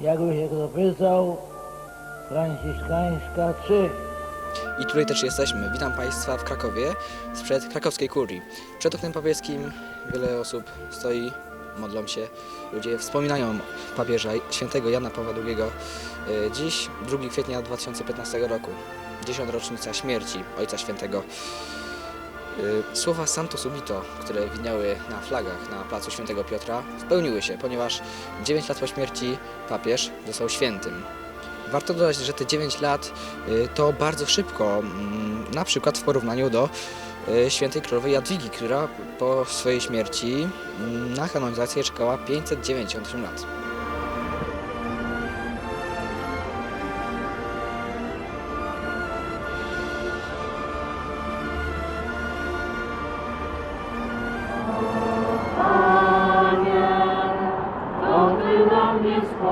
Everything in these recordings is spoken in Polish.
Jakby się kto pytał, Franciszkańska 3. I tutaj też jesteśmy. Witam Państwa w Krakowie sprzed krakowskiej kurii. Przed oknem papieskim wiele osób stoi, modlą się. Ludzie wspominają papieża świętego Jana Pawła II. E, Dziś 2 kwietnia 2015 roku, 10. rocznica śmierci Ojca Świętego. E, Słowa Santo Subito, które widniały na flagach na placu Świętego Piotra, spełniły się, ponieważ 9 lat po śmierci papież został świętym. Warto dodać, że te 9 lat y, to bardzo szybko, mm, na przykład w porównaniu do y, świętej królowej Jadwigi, która po swojej śmierci mm, na kanonizację czekała 598 lat.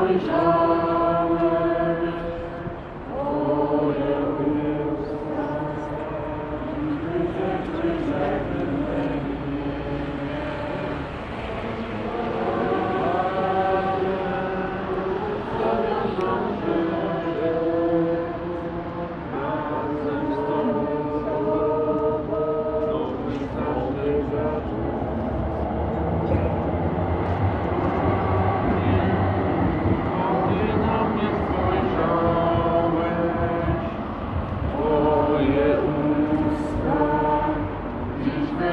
Mnie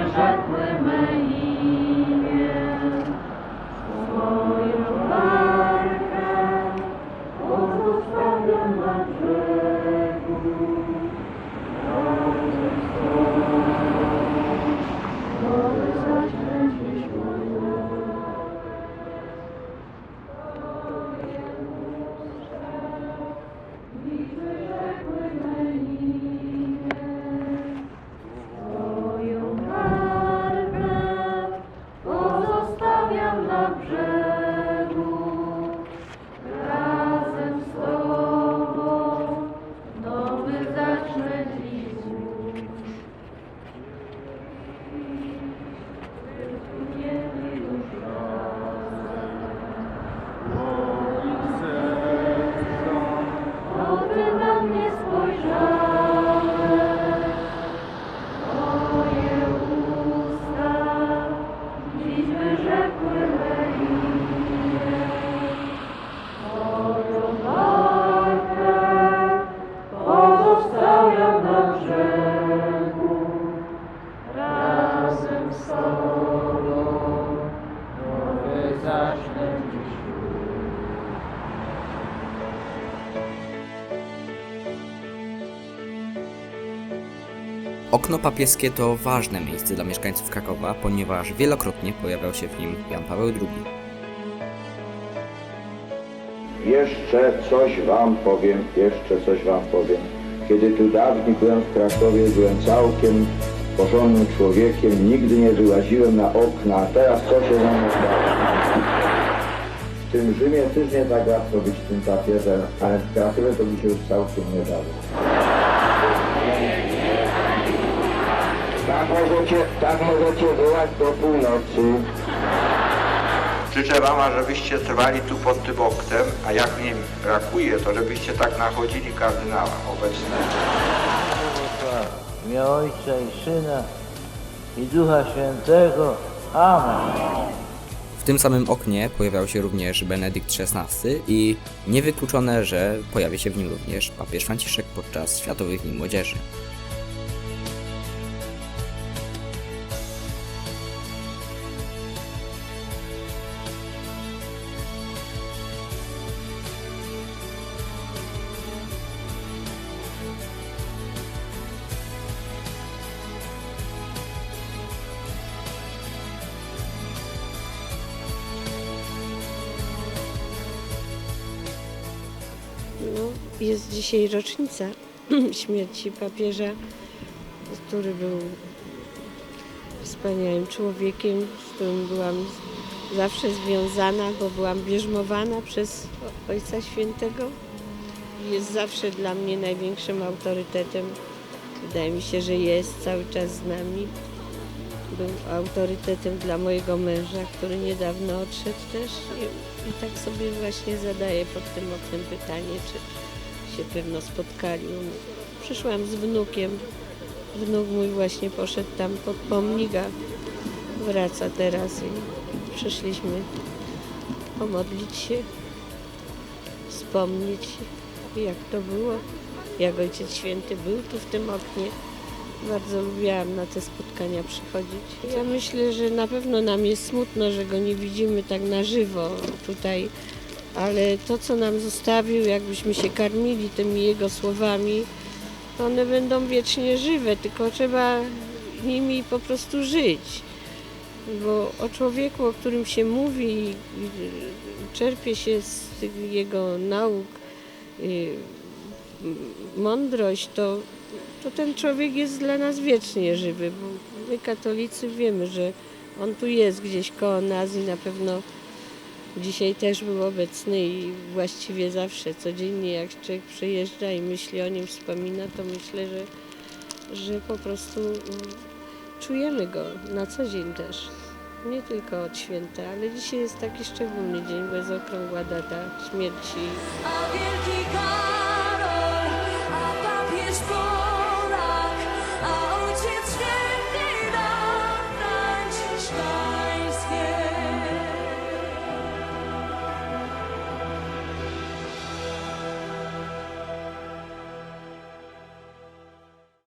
شكوى ما هي Okno papieskie to ważne miejsce dla mieszkańców Krakowa, ponieważ wielokrotnie pojawiał się w nim Jan Paweł II. Jeszcze coś wam powiem, jeszcze coś wam powiem. Kiedy tu dawniej byłem w Krakowie, byłem całkiem porządnym człowiekiem, nigdy nie wyłaziłem na okna, a teraz co się stało? W tym Rzymie też nie tak łatwo być tym papieżem, ale w Krakowie to mi się już całkiem nie dało. Tak możecie, tak możecie wołać do północy. Życzę Wam, żebyście trwali tu pod tym oknem, a jak w nim brakuje, to żebyście tak nachodzili kardynała obecnego. Imię Ojca i Syna i Ducha Świętego. Amen. W tym samym oknie pojawiał się również Benedykt XVI i niewykluczone, że pojawi się w nim również papież Franciszek podczas Światowych Dni Młodzieży. Jest dzisiaj rocznica śmierci papieża, który był wspaniałym człowiekiem, z którym byłam zawsze związana, bo byłam bierzmowana przez Ojca Świętego. Jest zawsze dla mnie największym autorytetem. Wydaje mi się, że jest cały czas z nami. był autorytetem dla mojego męża, który niedawno odszedł też i, i tak sobie właśnie zadaję pod tym oknem pytanie, czy się pewno spotkali. Przyszłam z wnukiem, wnuk mój właśnie poszedł tam pod pomnik, a wraca teraz i przyszliśmy pomodlić się, wspomnieć jak to było, jak Ojciec Święty był tu w tym oknie. Bardzo lubiłam na te spotkania przychodzić. Ja myślę, że na pewno nam jest smutno, że go nie widzimy tak na żywo tutaj, ale to, co nam zostawił, jakbyśmy się karmili tymi jego słowami, to one będą wiecznie żywe, tylko trzeba nimi po prostu żyć. Bo o człowieku, o którym się mówi, czerpie się z jego nauk, y, mądrość, to, to ten człowiek jest dla nas wiecznie żywy. Bo my katolicy wiemy, że on tu jest gdzieś koło nas i na pewno dzisiaj też był obecny i właściwie zawsze, codziennie jak człowiek przyjeżdża i myśli o nim, wspomina, to myślę, że, że po prostu mm, czujemy go na co dzień też. Nie tylko od święta, ale dzisiaj jest taki szczególny dzień, bo jest okrągła data śmierci